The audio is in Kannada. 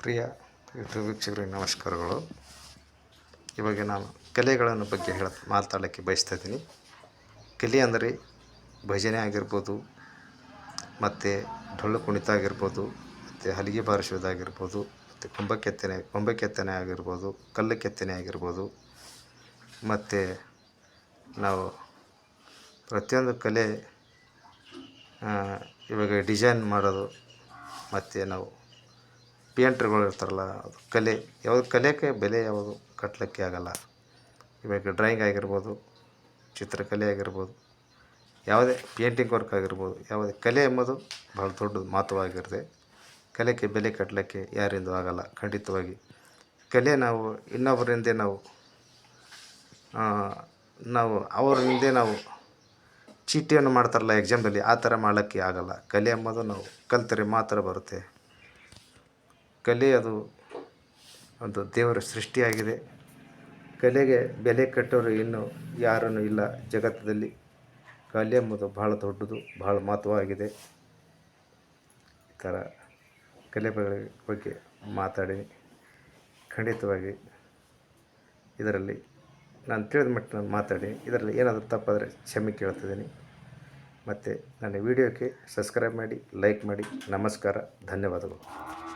ಪ್ರಿಯ ಯೂಟ್ಯೂಬ್ ವೀಕ್ಷಕರಿಗೆ ನಮಸ್ಕಾರಗಳು. ಇವಾಗ ನಾನು ಕಲೆಗಳನ್ನು ಬಗ್ಗೆ ಹೇಳ ಮಾತಾಡೋಕ್ಕೆ ಬಯಸ್ತಾ ಇದ್ದೀನಿ. ಕಲೆ ಅಂದರೆ ಭಜನೆ ಆಗಿರ್ಬೋದು, ಮತ್ತು ಡೊಳ್ಳು ಕುಣಿತ ಆಗಿರ್ಬೋದು, ಮತ್ತು ಹಲಿಗೆ ಬಾರಿಸುವುದಾಗಿರ್ಬೋದು ಮತ್ತು ಕುಂಭ ಕೆತ್ತನೆ ಕೊಂಬೆ ಕೆತ್ತನೆ ಆಗಿರ್ಬೋದು ಕಲ್ಲು ಕೆತ್ತನೆ ಆಗಿರ್ಬೋದು, ಮತ್ತು ನಾವು ಪ್ರತಿಯೊಂದು ಕಲೆ ಇವಾಗ ಡಿಸೈನ್ ಮಾಡೋದು, ಮತ್ತು ನಾವು ಪೇಂಟ್ರುಗಳು ಇರ್ತಾರಲ್ಲ, ಅದು ಕಲೆ. ಯಾವುದು ಕಲೆಗೆ ಬೆಲೆ, ಯಾವುದು ಕಟ್ಟಲಿಕ್ಕೆ ಆಗಲ್ಲ. ಇವಾಗ ಡ್ರಾಯಿಂಗ್ ಆಗಿರ್ಬೋದು, ಚಿತ್ರಕಲೆ ಆಗಿರ್ಬೋದು, ಯಾವುದೇ ಪೇಂಟಿಂಗ್ ವರ್ಕ್ ಆಗಿರ್ಬೋದು, ಯಾವುದೇ ಕಲೆ ಎಂಬುದು ಭಾಳ ದೊಡ್ಡ ಮಹತ್ವವಾಗಿರುತ್ತೆ. ಕಲೆಗೆ ಬೆಲೆ ಕಟ್ಟಲಿಕ್ಕೆ ಯಾರಿಂದೂ ಆಗಲ್ಲ, ಖಂಡಿತವಾಗಿ. ಕಲೆ ನಾವು ಇನ್ನೊಬ್ಬರಿಂದೇ ನಾವು ನಾವು ಅವರಿಂದೇ ನಾವು ಚೀಟಿಯನ್ನು ಮಾಡ್ತಾರಲ್ಲ ಎಕ್ಸಾಮ್ದಲ್ಲಿ ಆ ಥರ ಮಾಡೋಕ್ಕೆ ಆಗಲ್ಲ. ಕಲೆ ಎಂಬುದು ನಾವು ಕಲ್ತರೆ ಮಾತ್ರ ಬರುತ್ತೆ. ಕಲೆ ಅದು ಒಂದು ದೇವರ ಸೃಷ್ಟಿಯಾಗಿದೆ. ಕಲೆಗೆ ಬೆಲೆ ಕಟ್ಟೋರು ಇನ್ನೂ ಯಾರೂ ಇಲ್ಲ. ಜಗತ್ತದಲ್ಲಿ ಕಲೆ ಎಂಬುದು ಭಾಳ ದೊಡ್ಡದು ಭಾಳ ಮಹತ್ವವಾಗಿದೆ. ಈ ಥರ ಕಲೆ ಬಗ್ಗೆ ಮಾತಾಡಿ ಖಂಡಿತವಾಗಿ ಇದರಲ್ಲಿ ನಾನು ತಿಳಿದ ಮಟ್ಟ ನಾನು ಮಾತಾಡಿ. ಇದರಲ್ಲಿ ಏನಾದರೂ ತಪ್ಪಾದರೆ ಕ್ಷಮೆ ಕೇಳ್ತಿದ್ದೀನಿ. ಮತ್ತು ನನ್ನ ವಿಡಿಯೋಕ್ಕೆ ಸಬ್ಸ್ಕ್ರೈಬ್ ಮಾಡಿ, ಲೈಕ್ ಮಾಡಿ. ನಮಸ್ಕಾರ. ಧನ್ಯವಾದಗಳು.